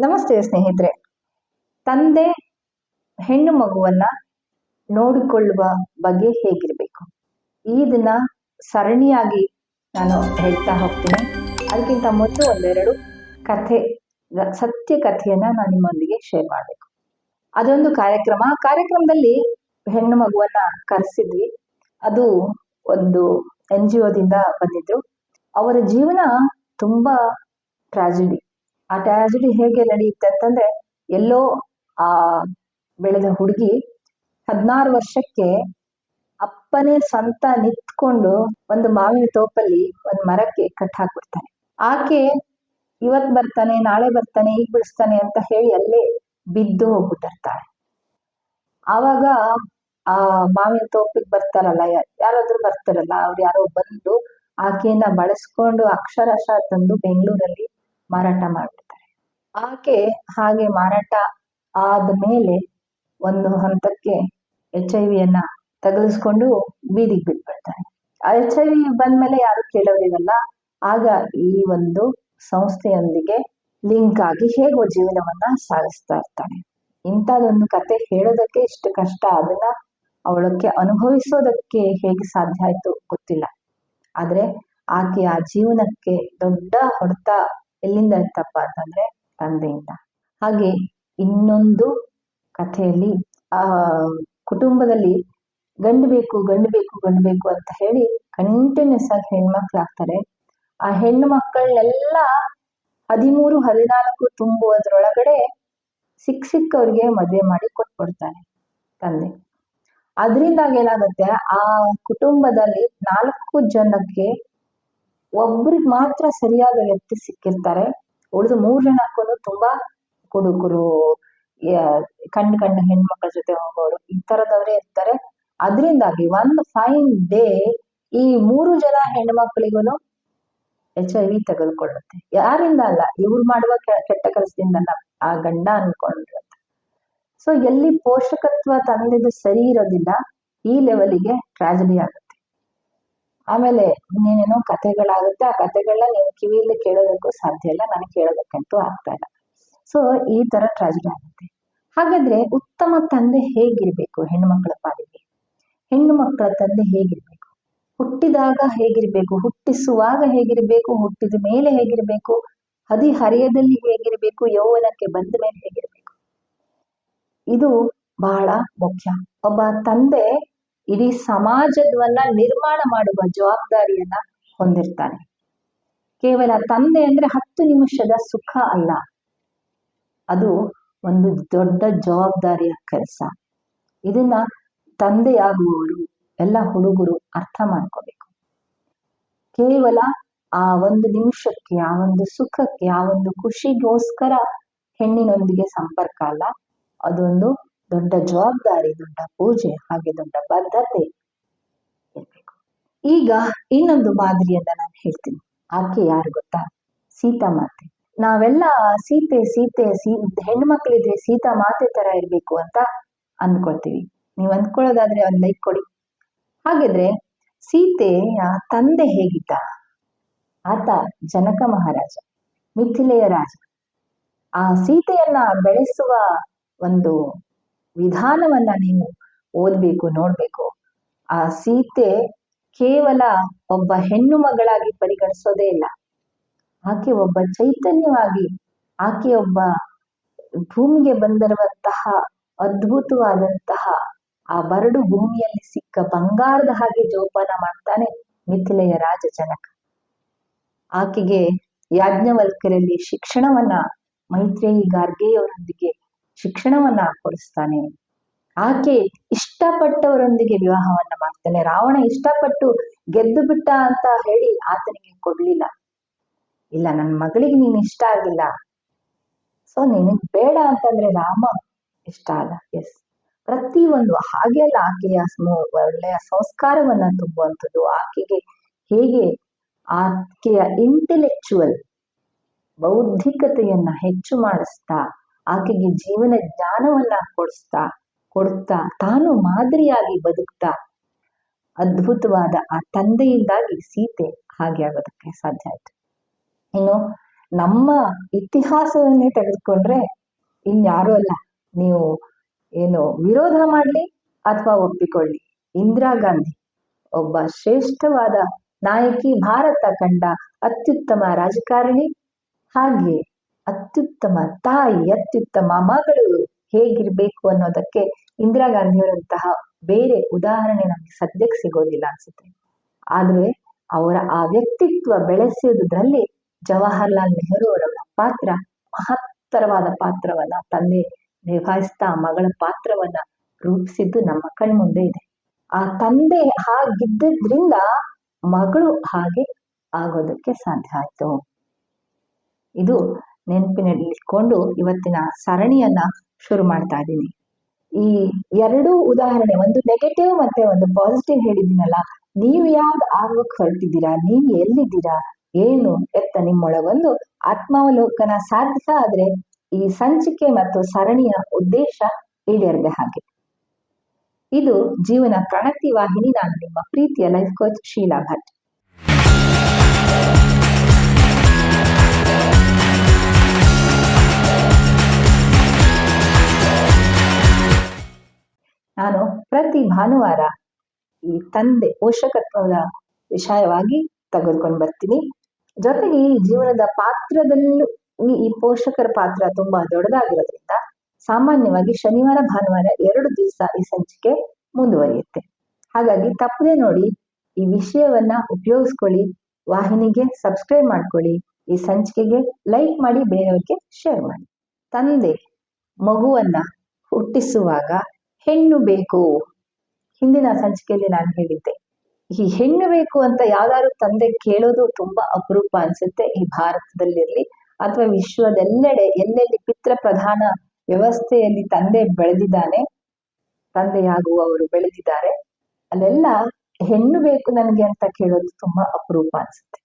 ನಮಸ್ತೆ ಸ್ನೇಹಿತರೆ. ತಂದೆ ಹೆಣ್ಣು ಮಗುವನ್ನ ನೋಡಿಕೊಳ್ಳುವ ಬಗ್ಗೆ ಹೇಗಿರಬೇಕು? ಈ ದಿನ ಸರಣಿಯಾಗಿ ನಾನು ಹೇಳ್ತಾ ಹೋಗ್ತೀನಿ. ಅದಕ್ಕಿಂತ ಮೊದಲು ಒಂದೆರಡು ಕಥೆ ಸತ್ಯ ಕಥೆಯನ್ನ ನಾನು ನಿಮ್ಮೊಂದಿಗೆ ಶೇರ್ ಮಾಡಬೇಕು. ಅದೊಂದು ಕಾರ್ಯಕ್ರಮ. ಕಾರ್ಯಕ್ರಮದಲ್ಲಿ ಹೆಣ್ಣು ಮಗುವನ್ನ ಕರೆಸಿದ್ವಿ. ಅದು ಒಂದು ಎನ್ ಜಿ ಒದಿಂದ ಬಂದಿದ್ರು. ಅವರ ಜೀವನ ತುಂಬಾ ಟ್ರಾಜಿಡಿ ಆ ಟ್ರಾಜಿಡಿ ಹೇಗೆ ನಡೆಯುತ್ತೆ ಅಂತಂದ್ರೆ ಎಲ್ಲೋ ಆ ಬೆಳೆದ ಹುಡುಗಿ ಹದಿನಾರು ವರ್ಷಕ್ಕೆ ಅಪ್ಪನೇ ಸ್ವಂತ ನಿಂತ್ಕೊಂಡು ಒಂದು ಮಾವಿನ ತೋಪಲ್ಲಿ ಒಂದು ಮರಕ್ಕೆ ಕಟ್ ಹಾಕ್ಬಿಡ್ತಾನೆ ಆಕೆ ಇವತ್ ಬರ್ತಾನೆ, ನಾಳೆ ಬರ್ತಾನೆ, ಈಗ ಬಿಡಿಸ್ತಾನೆ ಅಂತ ಹೇಳಿ ಅಲ್ಲೇ ಬಿದ್ದು ಹೋಗ್ಬಿಟ್ಟಿರ್ತಾಳೆ. ಆವಾಗ ಆ ಮಾವಿನ ತೋಪಿಗೆ ಬರ್ತಾರಲ್ಲ ಯಾರಾದ್ರೂ ಬರ್ತಾರಲ್ಲ, ಅವ್ರು ಯಾರೋ ಬಂದು ಆಕೆಯನ್ನ ಬಳಸ್ಕೊಂಡು ಅಕ್ಷರಶಃ ತಂದು ಬೆಂಗಳೂರಲ್ಲಿ ಮಾರಾಟ ಮಾಡ್ತಾರೆ ಆಕೆ ಹಾಗೆ ಮಾರಾಟ ಆದ ಮೇಲೆ ಒಂದು ಹಂತಕ್ಕೆ ಎಚ್ ಐ ವಿಯನ್ನ ತಗಲಿಸ್ಕೊಂಡು ಬೀದಿಗೆ ಬಿಟ್ಬಿಡ್ತಾರೆ ಆ ಎಚ್ ಐ ವಿ ಬಂದ್ಮೇಲೆ ಯಾರು ಕೇಳೋರಿರಲ್ಲ. ಆಗ ಈ ಒಂದು ಸಂಸ್ಥೆಯೊಂದಿಗೆ ಲಿಂಕ್ ಆಗಿ ಹೇಗೋ ಜೀವನವನ್ನ ಸಾಗಿಸ್ತಾ ಇರ್ತಾನೆ ಇಂಥದ್ದೊಂದು ಕತೆ ಹೇಳೋದಕ್ಕೆ ಇಷ್ಟು ಕಷ್ಟ, ಅದನ್ನ ಅವಳಕ್ಕೆ ಅನುಭವಿಸೋದಕ್ಕೆ ಹೇಗೆ ಸಾಧ್ಯ ಆಯ್ತು ಗೊತ್ತಿಲ್ಲ. ಆದ್ರೆ ಆಕೆ ಆ ಜೀವನಕ್ಕೆ ದೊಡ್ಡ ಹೊಡೆತ ಎಲ್ಲಿಂದ ತಪ್ಪ ಅಂತಂದ್ರೆ ತಂದೆಯಿಂದ. ಹಾಗೆ ಇನ್ನೊಂದು ಕಥೆಯಲ್ಲಿ, ಆ, ಕುಟುಂಬದಲ್ಲಿ ಗಂಡು ಬೇಕು ಗಂಡು ಬೇಕು ಗಂಡು ಬೇಕು ಅಂತ ಹೇಳಿ ಕಂಟಿನ್ಯೂಸ್ ಆಗಿ ಹೆಣ್ಮಕ್ಳು ಆಗ್ತಾರೆ ಆ ಹೆಣ್ಣು ಮಕ್ಕಳನ್ನೆಲ್ಲ ಹದಿಮೂರು, ಹದಿನಾಲ್ಕು ತುಂಬುವುದರೊಳಗಡೆ ಸಿಕ್ಕ ಸಿಕ್ಕವ್ರಿಗೆ ಮದುವೆ ಮಾಡಿ ಕೊಟ್ಬಿಡ್ತಾನೆ ತಂದೆ. ಅದರಿಂದಾಗಿ ಏನಾಗುತ್ತೆ, ಆ ಕುಟುಂಬದಲ್ಲಿ ನಾಲ್ಕು ಜನಕ್ಕೆ ಒಬ್ರಿಗೆ ಮಾತ್ರ ಸರಿಯಾದ ವ್ಯಕ್ತಿ ಸಿಕ್ಕಿರ್ತಾರೆ. ಉಳಿದ ಮೂರು ಜನಕ್ಕೂ ತುಂಬಾ ಕುಡುಕರು ಕಣ್ಣು ಕಣ್ಣು ಹೆಣ್ಮಕ್ಳ ಜೊತೆ ಹೋಗೋರು ಈ ತರದವರೇ ಇರ್ತಾರೆ. ಅದರಿಂದಾಗಿ ಒಂದು ಫೈನ್ ಡೇ ಈ ಮೂರು ಜನ ಹೆಣ್ಮಕ್ಳಿಗೂ ಎಚ್ ಐ ವಿ ತೆಗೆದುಕೊಳ್ಳುತ್ತೆ. ಯಾರಿಂದ ಅಲ್ಲ, ಇವ್ರು ಮಾಡುವ ಕೆಟ್ಟ ಕೆಲಸದಿಂದ ಅಲ್ಲ ಆ ಗಂಡ ಅನ್ಕೊಂಡಿರುತ್ತೆ ಸೊ ಎಲ್ಲಿ ಪೋಷಕತ್ವ ತಂದಿದ್ದು ಸರಿ ಇರೋದಿಲ್ಲ, ಈ ಲೆವೆಲಿಗೆ ಟ್ರಾಜಡಿ ಆಗುತ್ತೆ. ಆಮೇಲೆ ಇನ್ನೇನೇನೋ ಕಥೆಗಳಾಗುತ್ತೆ, ಆ ಕಥೆಗಳನ್ನ ನೀವು ಕಿವಿಯಲ್ಲಿ ಕೇಳೋದಕ್ಕೂ ಸಾಧ್ಯ ಇಲ್ಲ, ನನಗೆ ಕೇಳೋದಕ್ಕಂತೂ ಆಗ್ತಾ ಇಲ್ಲ. ಸೊ ಈ ತರ ಟ್ರಾಜಿಡಿ ಆಗುತ್ತೆ. ಹಾಗಾದ್ರೆ ಉತ್ತಮ ತಂದೆ ಹೇಗಿರ್ಬೇಕು ಹೆಣ್ಣುಮಕ್ಕಳ ಪಾಲಿಗೆ? ಹೆಣ್ಣು ಮಕ್ಕಳ ತಂದೆ ಹೇಗಿರ್ಬೇಕು? ಹುಟ್ಟಿದಾಗ ಹೇಗಿರ್ಬೇಕು? ಹುಟ್ಟಿಸುವಾಗ ಹೇಗಿರ್ಬೇಕು? ಹುಟ್ಟಿದ ಮೇಲೆ ಹೇಗಿರ್ಬೇಕು? ಹದಿಹರೆಯದಲ್ಲಿ ಹೇಗಿರ್ಬೇಕು? ಯೌವನಕ್ಕೆ ಬಂದ ಮೇಲೆ ಹೇಗಿರ್ಬೇಕು? ಇದು ಬಹಳ ಮುಖ್ಯ. ಒಬ್ಬ ತಂದೆ ಇಡೀ ಸಮಾಜದವನ್ನ ನಿರ್ಮಾಣ ಮಾಡುವ ಜವಾಬ್ದಾರಿಯನ್ನ ಹೊಂದಿರ್ತಾನೆ. ಕೇವಲ ತಂದೆ ಅಂದ್ರೆ ಹತ್ತು ನಿಮಿಷದ ಸುಖ ಅಲ್ಲ. ಅದು ಒಂದು ದೊಡ್ಡ ಜವಾಬ್ದಾರಿಯ ಕೆಲಸ. ಇದನ್ನ ತಂದೆಯಾಗುವವರು ಎಲ್ಲ ಹುಡುಗರು ಅರ್ಥ ಮಾಡ್ಕೋಬೇಕು. ಕೇವಲ ಆ ಒಂದು ನಿಮಿಷಕ್ಕೆ, ಆ ಒಂದು ಸುಖಕ್ಕೆ, ಆ ಒಂದು ಖುಷಿಗೋಸ್ಕರ ಹೆಣ್ಣಿನೊಂದಿಗೆ ಸಂಪರ್ಕ ಅಲ್ಲ. ಅದೊಂದು ದೊಡ್ಡ ಜವಾಬ್ದಾರಿ, ದೊಡ್ಡ ಪೂಜೆ, ಹಾಗೆ ದೊಡ್ಡ ಬದ್ಧತೆ. ಈಗ ಇನ್ನೊಂದು ಮಾದರಿಯನ್ನ ನಾನು ಹೇಳ್ತೀನಿ. ಆಕೆ ಯಾರು ಗೊತ್ತಾ? ಸೀತಾ ಮಾತೆ. ನಾವೆಲ್ಲ ಸೀತೆ ಸೀತೆ, ಸೀ ಹೆಣ್ಮಕ್ಳಿದ್ರೆ ಸೀತಾ ಮಾತೆ ತರ ಇರ್ಬೇಕು ಅಂತ ಅಂದ್ಕೊಳ್ತೀವಿ ನೀವು ಅಂದ್ಕೊಳ್ಳೋದಾದ್ರೆ ಒಂದು ಲೈಕ್ ಕೊಡಿ. ಹಾಗಿದ್ರೆ ಸೀತೆಯ ತಂದೆ ಹೇಗಿದ್ದ? ಆತ ಜನಕ ಮಹಾರಾಜ, ಮಿಥಿಲೆಯ ರಾಜ. ಆ ಸೀತೆಯನ್ನ ಬೆಳೆಸುವ ಒಂದು ವಿಧಾನವನ್ನ ನೀವು ಓದ್ಬೇಕು, ನೋಡ್ಬೇಕು. ಆ ಸೀತೆ ಕೇವಲ ಒಬ್ಬ ಹೆಣ್ಣು ಮಗಳಾಗಿ ಪರಿಗಣಿಸೋದೇ ಇಲ್ಲ. ಆಕೆ ಒಬ್ಬ ಚೈತನ್ಯವಾಗಿ, ಆಕೆ ಒಬ್ಬ ಭೂಮಿಗೆ ಬಂದಿರುವಂತಹ ಅದ್ಭುತವಾದಂತಹ ಆ ಬರಡು ಭೂಮಿಯಲ್ಲಿ ಸಿಕ್ಕ ಬಂಗಾರದ ಹಾಗೆ ಜೋಪಾನ ಮಾಡ್ತಾನೆ ಮಿಥಿಲೆಯ ರಾಜ ಜನಕ ಆಕೆಗೆ ಯಾಜ್ಞವಲ್ಕರಲ್ಲಿ ಶಿಕ್ಷಣವನ್ನ ಮೈತ್ರೇಯಿ ಗಾರ್ಗೆಯವರೊಂದಿಗೆ ಶಿಕ್ಷಣವನ್ನ ಕೊಡಿಸ್ತಾನೆ. ಆಕೆ ಇಷ್ಟಪಟ್ಟವರೊಂದಿಗೆ ವಿವಾಹವನ್ನ ಮಾಡ್ತಾನೆ. ರಾವಣ ಇಷ್ಟಪಟ್ಟು ಗೆದ್ದು ಬಿಟ್ಟ ಅಂತ ಹೇಳಿ ಆತನಿಗೆ ಕೊಡ್ಲಿಲ್ಲ. ಇಲ್ಲ ನನ್ನ ಮಗಳಿಗೆ ನೀನ್ ಇಷ್ಟ ಆಗಿಲ್ಲ. ಸೊ ನಿನಗ್ ಬೇಡ ಅಂತಂದ್ರೆ ರಾಮ ಇಷ್ಟ ಅಲ್ಲ. ಎಸ್ ಪ್ರತಿ ಹಾಗೆ ಅಲ್ಲ ಆಕೆಯ ಒಳ್ಳೆಯ ಸಂಸ್ಕಾರವನ್ನ ತುಂಬುವಂಥದ್ದು. ಆಕೆಗೆ ಹೇಗೆ ಆಕೆಯ ಇಂಟೆಲೆಕ್ಚುವಲ್ ಬೌದ್ಧಿಕತೆಯನ್ನ ಹೆಚ್ಚು ಮಾಡಿಸ್ತಾ ಆಕೆಗೆ ಜೀವನ ಜ್ಞಾನವನ್ನ ಕೊಡಿಸ್ತಾ, ಕೊಡ್ತಾ ತಾನು ಮಾದರಿಯಾಗಿ ಬದುಕ್ತಾ ಅದ್ಭುತವಾದ ಆ ತಂದೆಯಿಂದಾಗಿ ಸೀತೆ ಹಾಗೆ ಆಗೋದಕ್ಕೆ ಸಾಧ್ಯ ಆಯ್ತು. ಇನ್ನು ನಮ್ಮ ಇತಿಹಾಸವನ್ನೇ ತೆಗೆದುಕೊಂಡ್ರೆ ಇನ್ಯಾರೂ ಅಲ್ಲ, ನೀವು ಏನು ವಿರೋಧ ಮಾಡಲಿ ಅಥವಾ ಒಪ್ಪಿಕೊಳ್ಳಿ. ಇಂದಿರಾ ಗಾಂಧಿ, ಒಬ್ಬ ಶ್ರೇಷ್ಠವಾದ ನಾಯಕಿ ಭಾರತ ಕಂಡ ಅತ್ಯುತ್ತಮ ರಾಜಕಾರಣಿ ಹಾಗೆ ಅತ್ಯುತ್ತಮ ತಾಯಿ, ಅತ್ಯುತ್ತಮ ಮಗಳು ಹೇಗಿರ್ಬೇಕು ಅನ್ನೋದಕ್ಕೆ ಇಂದಿರಾ ಗಾಂಧಿಯವರಂತಹ ಬೇರೆ ಉದಾಹರಣೆ ನಮ್ಗೆ ಸದ್ಯಕ್ಕೆ ಸಿಗೋದಿಲ್ಲ ಅನ್ಸುತ್ತೆ. ಆದ್ರೆ ಅವರ ಆ ವ್ಯಕ್ತಿತ್ವ ಬೆಳೆಸಿದ್ರಲ್ಲಿ ಜವಾಹರ್ಲಾಲ್ ನೆಹರು ಅವರ ಪಾತ್ರ ಮಹತ್ತರವಾದ ಪಾತ್ರವನ್ನ, ತಂದೆ ನಿಭಾಯಿಸ್ತಾ ಮಗಳ ಪಾತ್ರವನ್ನ ರೂಪಿಸಿದ್ದು ನಮ್ಮ ಕಣ್ಮುಂದೆ ಇದೆ. ಆ ತಂದೆ ಹಾಗಿದ್ದರಿಂದ ಮಗಳು ಹಾಗೆ ಆಗೋದಕ್ಕೆ ಸಾಧ್ಯ ಆಯ್ತು. ಇದು ನೆನಪಿನಲ್ಲಿಟ್ಕೊಂಡು ಇವತ್ತಿನ ಸರಣಿಯನ್ನ ಶುರು ಮಾಡ್ತಾ ಇದ್ದೀನಿ. ಈ ಎರಡು ಉದಾಹರಣೆ, ಒಂದು ನೆಗೆಟಿವ್ ಮತ್ತೆ ಒಂದು ಪಾಸಿಟಿವ್ ಹೇಳಿದ್ದೀನಲ್ಲ, ನೀವು ಯಾವ್ದು ಆಗೋಕ್ ಹೊರಟಿದ್ದೀರಾ, ನೀವು ಎಲ್ಲಿದ್ದೀರಾ, ಏನು ಎತ್ತ ನಿಮ್ಮೊಳಗೊಂದು ಆತ್ಮಾವಲೋಕನ ಸಾಧ್ಯ ಆದ್ರೆ ಈ ಸಂಚಿಕೆ ಮತ್ತು ಸರಣಿಯ ಉದ್ದೇಶ ಈಡೇರದೆ ಹಾಗೆ. ಇದು ಜೀವನ ಪ್ರಣತಿ ವಾಹಿನಿ ನಾನು ನಿಮ್ಮ ಪ್ರೀತಿಯ ಲೈಫ್ ಕೋಚ್ ಶೀಲಾ ಭಟ್. ಭಾನುವಾರ ಈ ತಂದೆ ಪೋಷಕತ್ವದ ವಿಷಯವಾಗಿ ತೆಗೆದುಕೊಂಡು ಬರ್ತೀನಿ. ಜೊತೆಗೆ ಈ ಜೀವನದ ಪಾತ್ರದಲ್ಲೂ ಈ- ಪೋಷಕರ ಪಾತ್ರ ತುಂಬಾ ದೊಡ್ಡದಾಗಿರೋದ್ರಿಂದ ಸಾಮಾನ್ಯವಾಗಿ ಶನಿವಾರ, ಭಾನುವಾರ ಎರಡು ದಿವಸ ಈ ಸಂಚಿಕೆ ಮುಂದುವರಿಯುತ್ತೆ. ಹಾಗಾಗಿ ತಪ್ಪದೆ ನೋಡಿ ಈ ವಿಷಯವನ್ನ ಉಪಯೋಗಿಸ್ಕೊಳ್ಳಿ, ವಾಹಿನಿಗೆ ಸಬ್ಸ್ಕ್ರೈಬ್ ಮಾಡ್ಕೊಳ್ಳಿ, ಈ ಸಂಚಿಕೆಗೆ ಲೈಕ್ ಮಾಡಿ, ಬೇರೆಯವರಿಗೆ ಶೇರ್ ಮಾಡಿ. ತಂದೆ ಮಗುವನ್ನ ಹುಟ್ಟಿಸುವಾಗ ಹೆಣ್ಣು ಬೇಕು. ಹಿಂದಿನ ಸಂಚಿಕೆಯಲ್ಲಿ ನಾನು ಹೇಳಿದ್ದೆ. ಈ ಹೆಣ್ಣು ಬೇಕು ಅಂತ ಯಾವ್ದಾದ್ರು ತಂದೆ ಕೇಳೋದು ತುಂಬಾ ಅಪರೂಪ ಅನ್ಸುತ್ತೆ ಈ ಭಾರತದಲ್ಲಿರ್ಲಿ ಅಥವಾ ವಿಶ್ವದೆಲ್ಲೆಡೆ ಎಲ್ಲೆಲ್ಲಿ ಪಿತ್ರ ಪ್ರಧಾನ ವ್ಯವಸ್ಥೆಯಲ್ಲಿ ತಂದೆ ಬೆಳೆದಿದ್ದಾನೆ, ತಂದೆಯಾಗುವವರು ಬೆಳೆದಿದ್ದಾರೆ, ಅಲ್ಲೆಲ್ಲ ಹೆಣ್ಣು ಬೇಕು ನನಗೆ ಅಂತ ಕೇಳೋದು ತುಂಬಾ ಅಪರೂಪ ಅನ್ಸುತ್ತೆ.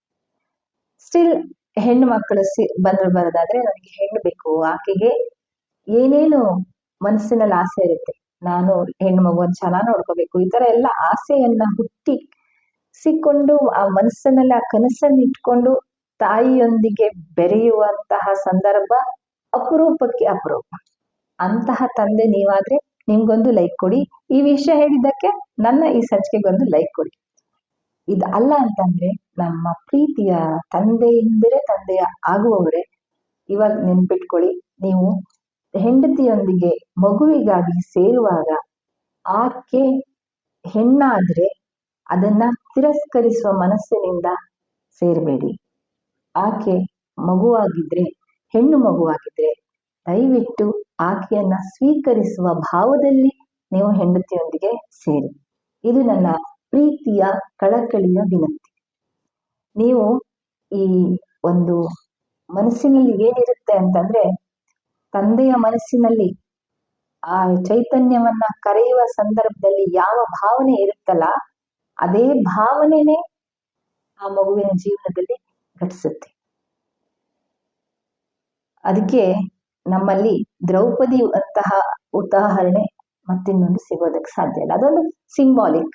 ಸ್ಟಿಲ್ ಹೆಣ್ಣು ಮಕ್ಕಳು ಸಿ ಬಂದ್ರು ಬರೋದಾದ್ರೆ ನನಗೆ ಹೆಣ್ಣು ಬೇಕು, ಆಕೆಗೆ ಏನೇನು ಮನಸ್ಸಿನಲ್ಲಿ ಆಸೆ ಇರುತ್ತೆ ನಾನು ಹೆಣ್ಣು ಮಗುವನ್ನು ಚೆನ್ನಾಗಿ ನೋಡ್ಕೋಬೇಕು. ಈ ತರ ಎಲ್ಲ ಆಸೆಯನ್ನ ಹುಟ್ಟಿ ಸಿಕ್ಕೊಂಡು ಆ ಮನಸ್ಸನ್ನೆಲ್ಲ ಆ ಕನಸನ್ನು ಇಟ್ಕೊಂಡು ತಾಯಿಯೊಂದಿಗೆ ಬೆರೆಯುವಂತಹ ಸಂದರ್ಭ ಅಪರೂಪಕ್ಕೆ ಅಪರೂಪ. ಅಂತಹ ತಂದೆ ನೀವಾದ್ರೆ ನಿಮ್ಗೊಂದು ಲೈಕ್ ಕೊಡಿ. ಈ ವಿಷಯ ಹೇಳಿದ್ದಕ್ಕೆ ನನ್ನ ಈ ಸಂಚಿಕೆಗೊಂದು ಲೈಕ್ ಕೊಡಿ. ಇದ ಅಲ್ಲ ಅಂತಂದ್ರೆ ನಮ್ಮ ಪ್ರೀತಿಯ ತಂದೆಯಿಂದಲೇ ತಂದೆಯ ಆಗುವವರೇ ಇವಾಗ ನೆನ್ಪಿಟ್ಕೊಳ್ಳಿ, ನೀವು ಹೆಂಡತಿಯೊಂದಿಗೆ ಮಗುವಿಗಾಗಿ ಸೇರುವಾಗ ಆಕೆ ಹೆಣ್ಣಾದ್ರೆ ಅದನ್ನ ತಿರಸ್ಕರಿಸುವ ಮನಸ್ಸಿನಿಂದ ಸೇರಬೇಡಿ. ಆಕೆ ಮಗುವಾಗಿದ್ರೆ, ಹೆಣ್ಣು ಮಗುವಾಗಿದ್ರೆ ದಯವಿಟ್ಟು ಆಕೆಯನ್ನ ಸ್ವೀಕರಿಸುವ ಭಾವದಲ್ಲಿ ನೀವು ಹೆಂಡತಿಯೊಂದಿಗೆ ಸೇರಿ. ಇದು ನನ್ನ ಪ್ರೀತಿಯ ಕಳಕಳಿಯ ವಿನಂತಿ. ನೀವು ಈ ಒಂದು ಮನಸ್ಸಿನಲ್ಲಿ ಏನಿರುತ್ತೆ ಅಂತಂದ್ರೆ ತಂದೆಯ ಮನಸ್ಸಿನಲ್ಲಿ ಆ ಚೈತನ್ಯವನ್ನ ಕರೆಯುವ ಸಂದರ್ಭದಲ್ಲಿ ಯಾವ ಭಾವನೆ ಇರುತ್ತಲ್ಲ, ಅದೇ ಭಾವನೆನೇ ಆ ಮಗುವಿನ ಜೀವನದಲ್ಲಿ ಘಟಿಸುತ್ತೆ. ಅದಕ್ಕೆ ನಮ್ಮಲ್ಲಿ ದ್ರೌಪದಿ ಅಂತಹ ಉದಾಹರಣೆ ಮತ್ತಿನ್ನೊಂದು ಸಿಗೋದಕ್ಕೆ ಸಾಧ್ಯ ಇಲ್ಲ. ಅದೊಂದು ಸಿಂಬಾಲಿಕ್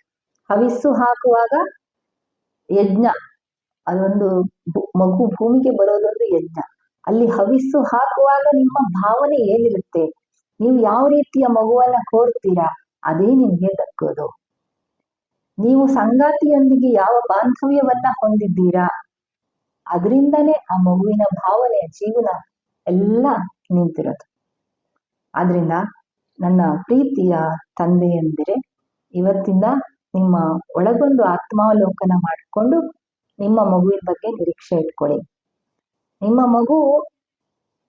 ಹವಿಸ್ಸು ಹಾಕುವಾಗ ಯಜ್ಞ, ಅದೊಂದು ಮಗು ಭೂಮಿಗೆ ಬರೋದೊಂದು ಯಜ್ಞ. ಅಲ್ಲಿ ಹವಿಸ್ಸು ಹಾಕುವಾಗ ನಿಮ್ಮ ಭಾವನೆ ಏನಿರುತ್ತೆ? ನೀವು ಯಾವ ರೀತಿಯ ಮಗುವನ್ನ ಕೋರ್ತೀರಾ ಅದೇ ನಿಮ್ಗೆ ದಕ್ಕೋದು. ನೀವು ಸಂಗಾತಿಯೊಂದಿಗೆ ಯಾವ ಬಾಂಧವ್ಯವನ್ನ ಹೊಂದಿದ್ದೀರಾ? ಅದರಿಂದನೇ ಆ ಮಗುವಿನ ಭಾವನೆ, ಜೀವನ ಎಲ್ಲ ನಿಂತಿರೋದು. ಆದ್ರಿಂದ ನನ್ನ ಪ್ರೀತಿಯ ತಂದೆಯಂದಿರೆ, ಇವತ್ತಿಂದ ನಿಮ್ಮ ಒಳಗೊಂದು ಆತ್ಮಾವಲೋಕನ ಮಾಡಿಕೊಂಡು ನಿಮ್ಮ ಮಗುವಿನ ಬಗ್ಗೆ ನಿರೀಕ್ಷೆ ಇಟ್ಕೊಳ್ಳಿ. ನಿಮ್ಮ ಮಗು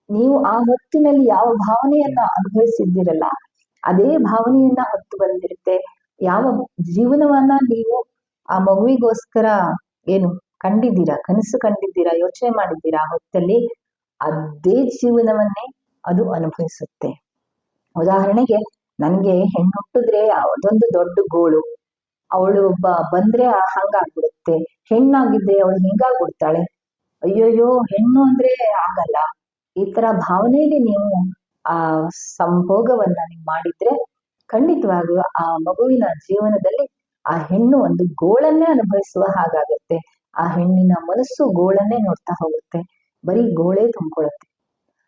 ನೀವು ಆ ಹೊತ್ತಿನಲ್ಲಿ ಯಾವ ಭಾವನೆಯನ್ನ ಅನುಭವಿಸಿದ್ದೀರಲ್ಲ, ಅದೇ ಭಾವನೆಯನ್ನ ಹೊತ್ತು ಬಂದಿರುತ್ತೆ. ಯಾವ ಜೀವನವನ್ನ ನೀವು ಆ ಮಗುವಿಗೋಸ್ಕರ ಏನು ಕಂಡಿದ್ದೀರಾ, ಕನಸು ಕಂಡಿದ್ದೀರಾ, ಯೋಚನೆ ಮಾಡಿದ್ದೀರಾ ಆ ಹೊತ್ತಲ್ಲಿ, ಅದೇ ಜೀವನವನ್ನೇ ಅದು ಅನುಭವಿಸುತ್ತೆ. ಉದಾಹರಣೆಗೆ ನನಗೆ ಹೆಣ್ಣು ಹುಟ್ಟಿದ್ರೆ ಅದೊಂದು ದೊಡ್ಡ ಗೋಳು, ಅವಳು ಬ ಬಂದ್ರೆ ಹಂಗಾಗ್ಬಿಡುತ್ತೆ, ಹೆಣ್ಣಾಗಿದ್ರೆ ಅವಳು ಹಿಂಗಾಗ್ಬಿಡ್ತಾಳೆ ಅಯ್ಯೋಯ್ಯೋ, ಹೆಣ್ಣು ಅಂದ್ರೆ ಆಗಲ್ಲ. ಈ ತರ ಭಾವನೆಯಲ್ಲಿ ನೀವು, ಆ, ಸಂಭೋಗವನ್ನ ನೀವು ಮಾಡಿದ್ರೆ ಖಂಡಿತವಾಗಿಯೂ ಆ ಮಗುವಿನ ಜೀವನದಲ್ಲಿ ಆ ಹೆಣ್ಣು ಒಂದು ಗೋಳನ್ನೇ ಅನುಭವಿಸುವ ಹಾಗಾಗುತ್ತೆ. ಆ ಹೆಣ್ಣಿನ ಮನಸ್ಸು ಗೋಳನ್ನೇ ನೋಡ್ತಾ ಹೋಗುತ್ತೆ. ಬರೀ ಗೋಳೇ ತುಂಬಿಕೊಳ್ಳುತ್ತೆ.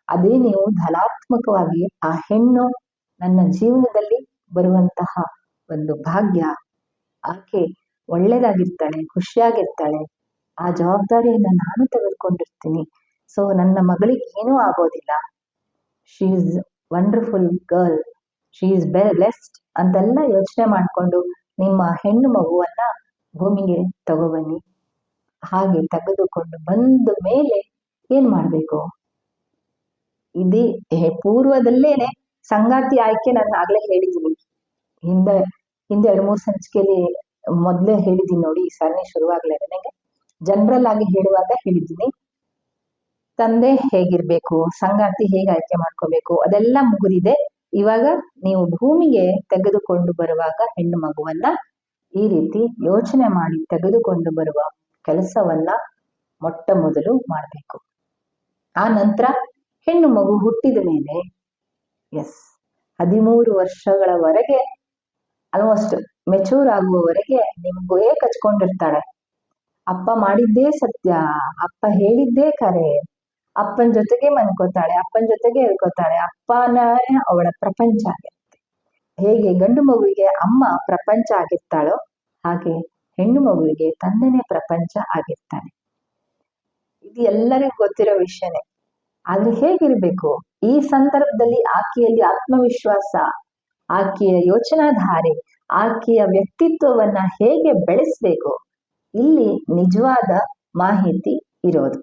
ಅದೇ ನೀವು ಧನಾತ್ಮಕವಾಗಿ ಆ ಹೆಣ್ಣು ನನ್ನ ಜೀವನದಲ್ಲಿ ಬರುವಂತಹ ಒಂದು ಭಾಗ್ಯ. ಆಕೆ ಒಳ್ಳೇದಾಗಿರ್ತಾಳೆ, ಖುಷಿಯಾಗಿರ್ತಾಳೆ. ಆ ಜವಾಬ್ದಾರಿಯನ್ನು ನಾನು ತೆಗೆದುಕೊಂಡಿರ್ತೀನಿ. ಸೊ ನನ್ನ ಮಗಳಿಗೆ ಏನೂ ಆಗೋದಿಲ್ಲ. She is wonderful girl she is best ಅಂತೆಲ್ಲ ಯೋಚನೆ ಮಾಡಿಕೊಂಡು ನಿಮ್ಮ ಹೆಣ್ಣು ಮಗುವನ್ನ ಭೂಮಿಗೆ ತಗೊಬನ್ನಿ. ಹಾಗೆ ತೆಗೆದುಕೊಂಡು ಬಂದ ಮೇಲೆ ಏನು ಮಾಡಬೇಕು? ಇದೇ ಪೂರ್ವದಲ್ಲೇನೆ ಸಂಗಾತಿ ಆಯ್ಕೆ ನಾನು ಆಗಲೇ ಹೇಳಿದ್ದೀನಿ. ಹಿಂದೆ ಹಿಂದೆ ಎರಡು ಮೂರು ಸಂಚಿಕೆಯಲ್ಲಿ ಮೊದಲೇ ಹೇಳಿದ್ದೀನಿ ನೋಡಿ ಈ ಸರಣಿ ಶುರುವಾಗ್ಲೇ ನನಗೆ. ಜನರಲ್ ಆಗಿ ಹೇಳುವಾಗ ಹೇಳಿದ್ದೀನಿ. ತಂದೆ ಹೇಗಿರ್ಬೇಕು? ಸಂಗಾತಿ ಹೇಗೆ ಆಯ್ಕೆ ಮಾಡ್ಕೋಬೇಕು? ಅದೆಲ್ಲ ಮುಗಿದಿದೆ. ಇವಾಗ ನೀವು ಭೂಮಿಗೆ ತೆಗೆದುಕೊಂಡು ಬರುವಾಗ ಹೆಣ್ಣು ಮಗುವನ್ನ ಈ ರೀತಿ ಯೋಚನೆ ಮಾಡಿ ತೆಗೆದುಕೊಂಡು ಬರುವ ಕೆಲಸವನ್ನ ಮೊಟ್ಟ ಮೊದಲು ಮಾಡಬೇಕು. ಆ ನಂತರ ಹೆಣ್ಣು ಮಗು ಹುಟ್ಟಿದ ಮೇಲೆ ಎಸ್ ಹದಿಮೂರು ವರ್ಷಗಳವರೆಗೆ ಆಲ್ಮೋಸ್ಟ್ ಮೆಚೂರ್ ಆಗುವವರೆಗೆ ನಿಮ್ಗೆ ಕಚ್ಕೊಂಡಿರ್ತಾಳೆ? ಅಪ್ಪ ಮಾಡಿದ್ದೇ ಸತ್ಯ, ಅಪ್ಪ ಹೇಳಿದ್ದೇ ಕರೆ. ಅಪ್ಪನ ಜೊತೆಗೆ ಮನ್ಕೋತಾಳೆ, ಅಪ್ಪನ ಜೊತೆಗೆ ಹೇಳ್ಕೋತಾಳೆ, ಅಪ್ಪನ ಅವಳ ಪ್ರಪಂಚ ಆಗಿರುತ್ತೆ ಹೇಗೆ ಗಂಡು ಮಗುವಿಗೆ ಅಮ್ಮ ಪ್ರಪಂಚ ಆಗಿರ್ತಾಳೋ ಹಾಗೆ ಹೆಣ್ಣು ಮಗುವಿಗೆ ತಂದೆನೇ ಪ್ರಪಂಚ ಆಗಿರ್ತಾನೆ. ಇದು ಎಲ್ಲರಿಗೂ ಗೊತ್ತಿರೋ ವಿಷಯನೇ. ಆದ್ರೆ ಹೇಗಿರ್ಬೇಕು? ಈ ಸಂದರ್ಭದಲ್ಲಿ ಆಕೆಯಲ್ಲಿ ಆತ್ಮವಿಶ್ವಾಸ, ಆಕೆಯ ಯೋಚನಾಧಾರೆ, ಆಕೆಯ ವ್ಯಕ್ತಿತ್ವವನ್ನ ಹೇಗೆ ಬೆಳೆಸ್ಬೇಕು? ಇಲ್ಲಿ ನಿಜವಾದ ಮಾಹಿತಿ ಇರೋದು.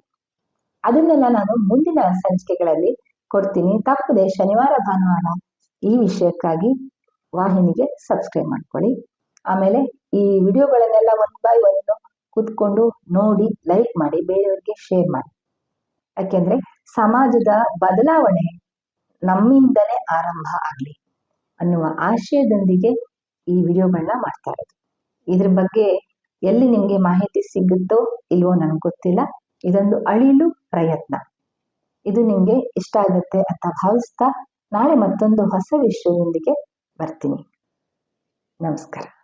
ಅದನ್ನೆಲ್ಲ ನಾನು ಮುಂದಿನ ಸಂಚಿಕೆಗಳಲ್ಲಿ ಕೊಡ್ತೀನಿ. ತಪ್ಪದೆ ಶನಿವಾರ, ಭಾನುವಾರ ಈ ವಿಷಯಕ್ಕಾಗಿ ವಾಹಿನಿಗೆ ಸಬ್ಸ್ಕ್ರೈಬ್ ಮಾಡ್ಕೊಳ್ಳಿ. ಆಮೇಲೆ ಈ ವಿಡಿಯೋಗಳನ್ನೆಲ್ಲ ಒನ್ ಬೈ ಒನ್ ಕೂತ್ಕೊಂಡು ನೋಡಿ ಲೈಕ್ ಮಾಡಿ, ಬೇರೆಯವರಿಗೆ ಶೇರ್ ಮಾಡಿ. ಯಾಕೆಂದ್ರೆ ಸಮಾಜದ ಬದಲಾವಣೆ ನಮ್ಮಿಂದಲೇ ಆರಂಭ ಆಗಲಿ ಅನ್ನುವ ಆಶಯದೊಂದಿಗೆ ಈ ವಿಡಿಯೋಗಳನ್ನ ಮಾಡ್ತಾ ಇರೋದು. ಇದ್ರ ಬಗ್ಗೆ ಎಲ್ಲಿ ನಿಮಗೆ ಮಾಹಿತಿ ಸಿಗುತ್ತೋ ಇಲ್ವೋ ನನಗೆ ಗೊತ್ತಿಲ್ಲ. ಇದೊಂದು ಅಳಿಲು ಪ್ರಯತ್ನ. ಇದು ನಿಮಗೆ ಇಷ್ಟ ಆಗುತ್ತೆ ಅಂತ ಭಾವಿಸ್ತಾ ನಾಳೆ ಮತ್ತೊಂದು ಹೊಸ ವಿಷಯದೊಂದಿಗೆ ಬರ್ತೀನಿ. ನಮಸ್ಕಾರ.